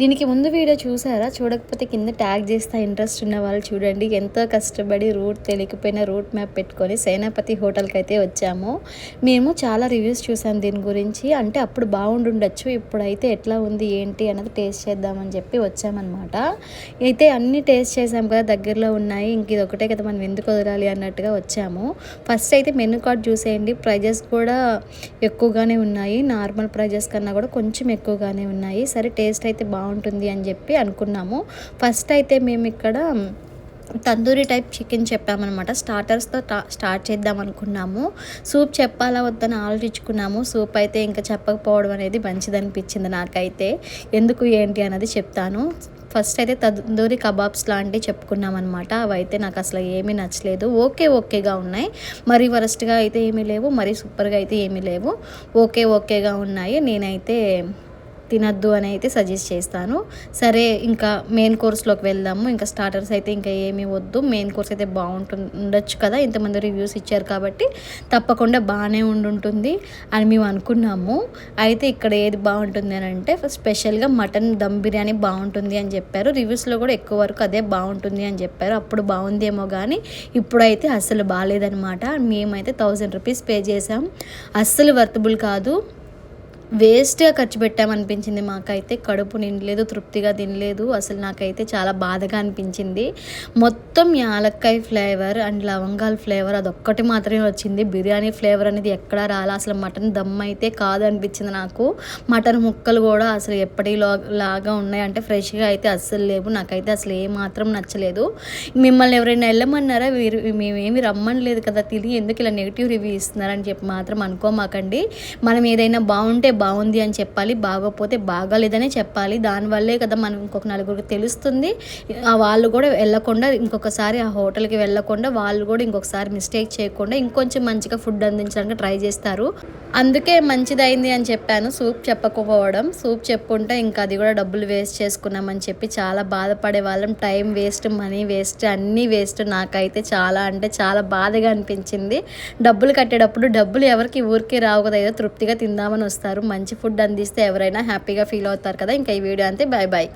దీనికి ముందు వీడియో చూసారా? చూడకపోతే కింద ట్యాగ్ చేస్తా ఇంట్రెస్ట్ ఉన్న వాళ్ళు చూడండి. ఎంతో కష్టపడి రూట్ తెలియకపోయిన రూట్ మ్యాప్ పెట్టుకొని సేనాపతి హోటల్కి అయితే వచ్చాము. మేము చాలా రివ్యూస్ చూసాం దీని గురించి. అంటే అప్పుడు బాగుండుండొచ్చు ఇప్పుడైతే ఎట్లా ఉంది ఏంటి అన్నది టేస్ట్ చేద్దామని చెప్పి వచ్చామన్నమాట. అయితే అన్ని టేస్ట్ చేసాం కదా దగ్గరలో ఉన్నాయి. ఇంక ఇది ఒకటే కదా మనం ఎందుకు వదలాలి అన్నట్టుగా వచ్చాము. ఫస్ట్ అయితే మెనూ కార్డ్ చూసేయండి. ప్రైజెస్ కూడా ఎక్కువగానే ఉన్నాయి. నార్మల్ ప్రైజెస్ కన్నా కూడా కొంచెం ఎక్కువగానే ఉన్నాయి. సరే టేస్ట్ అయితే బాగుంది. బాగుంటుంది అని చెప్పి అనుకున్నాము. ఫస్ట్ అయితే మేము ఇక్కడ తందూరి టైప్ చికెన్ చెప్పామన్నమాట. స్టార్టర్స్తో స్టార్ట్ చేద్దాం అనుకున్నాము. సూప్ చెప్పాలా వద్దని ఆలోచించుకున్నాము. సూప్ అయితే ఇంకా చెప్పకపోవడం అనేది మంచిది అనిపించింది నాకైతే. ఎందుకు ఏంటి అన్నది చెప్తాను. ఫస్ట్ అయితే తందూరి కబాబ్స్ లాంటివి చెప్పుకున్నాం అనమాట అవి అయితే నాకు అసలు ఏమీ నచ్చలేదు. ఓకే ఓకేగా ఉన్నాయి. మరీ వరస్ట్గా అయితే ఏమీ లేవు. మరీ సూపర్గా అయితే ఏమీ లేవు. ఓకే ఓకేగా ఉన్నాయి. నేనైతే తినద్దు అని అయితే సజెస్ట్ చేస్తాను. సరే ఇంకా మెయిన్ కోర్స్లోకి వెళ్దాము. ఇంకా స్టార్టర్స్ అయితే ఇంకా ఏమీ వద్దు. మెయిన్ కోర్స్ అయితే బాగుంటుంది ఉండొచ్చు కదా. ఇంతమంది రివ్యూస్ ఇచ్చారు కాబట్టి తప్పకుండా బాగానే ఉండుంటుంది అని మేము అనుకున్నాము. అయితే ఇక్కడ ఏది బాగుంటుంది అని అంటే స్పెషల్గా మటన్ దమ్ బిర్యానీ బాగుంటుంది అని చెప్పారు. రివ్యూస్లో కూడా ఎక్కువ వరకు అదే బాగుంటుంది అని చెప్పారు. అప్పుడు బాగుందేమో కానీ ఇప్పుడైతే అస్సలు బాగాలేదనమాట మేమైతే థౌజండ్ రూపీస్ పే చేసాం అస్సలు వర్తబుల్ కాదు. వేస్ట్గా ఖర్చు పెట్టామనిపించింది మాకైతే. కడుపు నిండలేదు తృప్తిగా తినలేదు. అసలు నాకైతే చాలా బాధగా అనిపించింది. మొత్తం యాలక్కాయ ఫ్లేవర్ అండ్ లవంగాల ఫ్లేవర్ అదొక్కటి మాత్రమే వచ్చింది. బిర్యానీ ఫ్లేవర్ అనేది ఎక్కడా రాలా. అసలు మటన్ దమ్ అయితే కాదు అనిపించింది నాకు. మటన్ ముక్కలు కూడా అసలు ఎప్పటిలో లాగా ఉన్నాయి అంటే ఫ్రెష్గా అయితే అస్సలు లేవు. నాకైతే అసలు ఏ మాత్రం నచ్చలేదు. మిమ్మల్ని ఎవరైనా వెళ్ళమన్నారా మీరు మేమేమి రమ్మని లేదు కదా. తిని ఎందుకు ఇలా నెగిటివ్ రివ్యూ ఇస్తున్నారని చెప్పి మాత్రం అనుకోమాకండి. మనం ఏదైనా బాగుంటే బాగుంది అని చెప్పాలి బాగోపోతే బాగాలేదనే చెప్పాలి. దానివల్లే కదా మనం ఇంకొక నలుగురికి తెలుస్తుంది. వాళ్ళు కూడా వెళ్ళకుండా ఇంకొకసారి ఆ హోటల్కి వెళ్ళకుండా వాళ్ళు కూడా ఇంకొకసారి మిస్టేక్ చేయకుండా ఇంకొంచెం మంచిగా ఫుడ్ అందించడానికి ట్రై చేస్తారు. అందుకే మంచిదైంది అని చెప్పాను సూప్ చెప్పకపోవడం. సూప్ చెప్పుంటే ఇంకా అది కూడా డబ్బులు వేస్ట్ చేసుకున్నామని చెప్పి చాలా బాధపడే వాళ్ళం. టైం వేస్ట్ మనీ వేస్ట్ అన్నీ వేస్ట్ నాకైతే చాలా అంటే చాలా బాధగా అనిపించింది. డబ్బులు కట్టేటప్పుడు డబ్బులు ఎవరికి ఊరికి రావు కదా ఏదో తృప్తిగా తిందామని వస్తారు. మంచి ఫుడ్ అందిస్తే ఎవరైనా హ్యాపీగా ఫీల్ అవుతారు కదా. ఇంకా ఈ వీడియో అంతే. Bye bye.